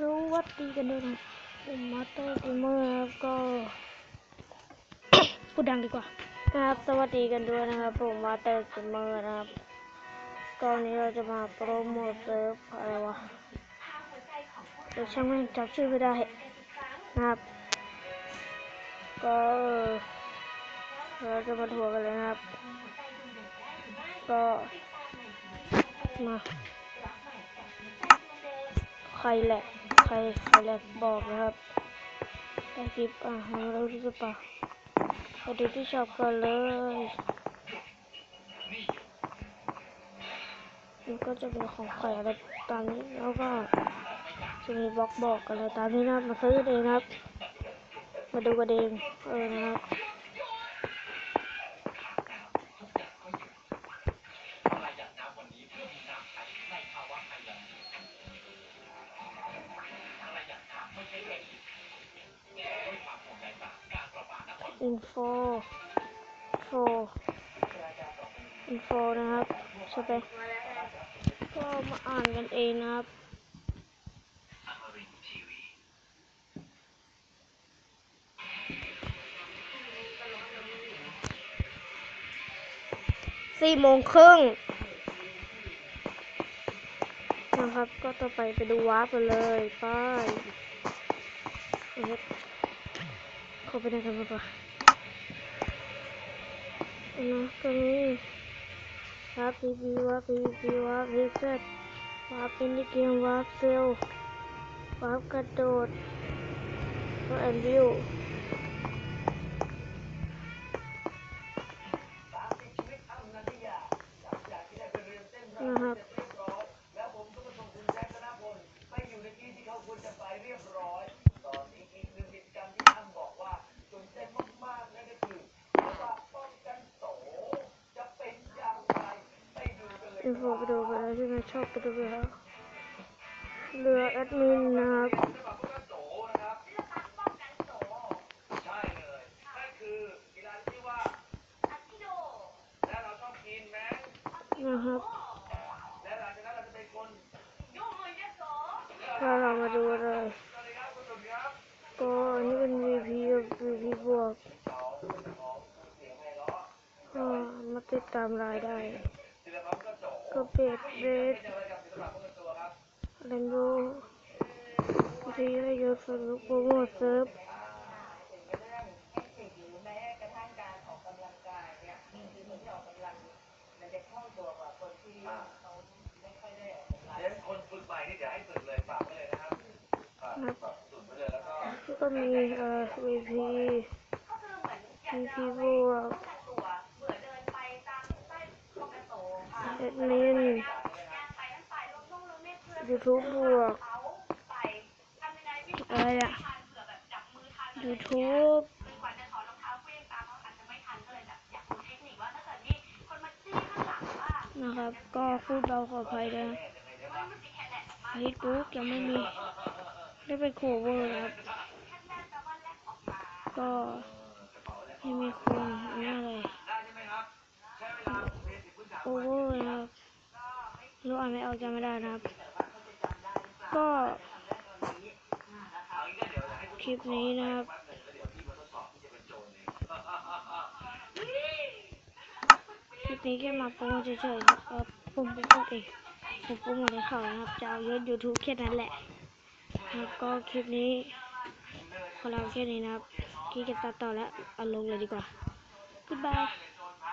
สวัสดีกันด้วยนะผมมาเตอร์เกมเมอร์ก็พูดดังดีกว่านะครับ สวัสดีกันด้วยนะครับ ผมมาเตอร์เกมเมอร์นะครับก็วันนี้เราจะมาโปรโมทเซิร์ฟอะไรวะเดี๋ยวช่างแม่งจำชื่อไม่ได้นะครับ ก็เออเราจะมาทัวร์กันเลยนะครับ ก็มาใครแหละ ใครใครและบอกนะครับแต่คลิปอะมาดูที่จะปะไปดูที่ชอปกันเลยมันก็จะเป็นของใครอะไรตามนี้แล้วก็จะมีบล็อกบอกอะไรตามนี้นะครับมาซื้อเองนะครับ มาดูกันเองเออนะครับ อินโฟโฟอินโฟนะครับใช่ไหมก็มาอ่านกันเองนะครับสี่โมงครึ่งนะครับ ก็ต่อไปไปดูวาร์ปกันเลยไปเข้าไปในกันดีกว่านะ ก็มีวาร์ปพีพีวาร์ปพีพีวาร์ปรี อินโฟไปดูไปแล้วใช่ไหมชอบไปดูไปแล้วเรือแอดมินนะครับใช่เลยนั่นคือกีฬาที่ว่าแล้วเราต้องกินแมงนะครับแล้วหลังจากนั้นเราจะเป็นคนถ้าเรามาดูเลยสวัสดีครับคุณหนุ่มครับก็อันนี้เป็น VP กับ VP บวกก็มาติดตามรายได้ ก็โจก็เป็ดเบรกับศิลปะก็ตัวครับเรนโบที่ให้เยอะสุดโปรโมทเซิร์ฟเดี๋ยวคนฝึกใหม่นี่เดี๋ยวให้ฝึกเลยฝากไว้เลยนะครับฝากฝากฝึกไว้เลยแล้วก็แล้วก็มีเอ่อ VP VP บวก แอดมิน YouTube บวกอะไรอะ YouTube นะครับ ก็พูดเบาขออภัยด้วยนะเฟซบุ๊กยังไม่มี ได้ไปโคเวอร์ครับ ก็ไม่มีคนนี่อะไรได้ใช่ไหมครับใช้เลยโอเวอร์ รู้อ่านไม่ออกจำไม่ได้นะครับ ก็คลิปนี้นะครับ คลิปนี้แค่มาโปรโมทเฉยๆครับปุ่มปุ๊บเองผมโปรโมทให้เขานะครับ จะเอายอด YouTube แค่นั้นแหละแล้วก็คลิปนี้ขอลาแค่นี้นะครับขี้เกียจตัดต่อแล้วเอาลงเลยดีกว่า Goodbye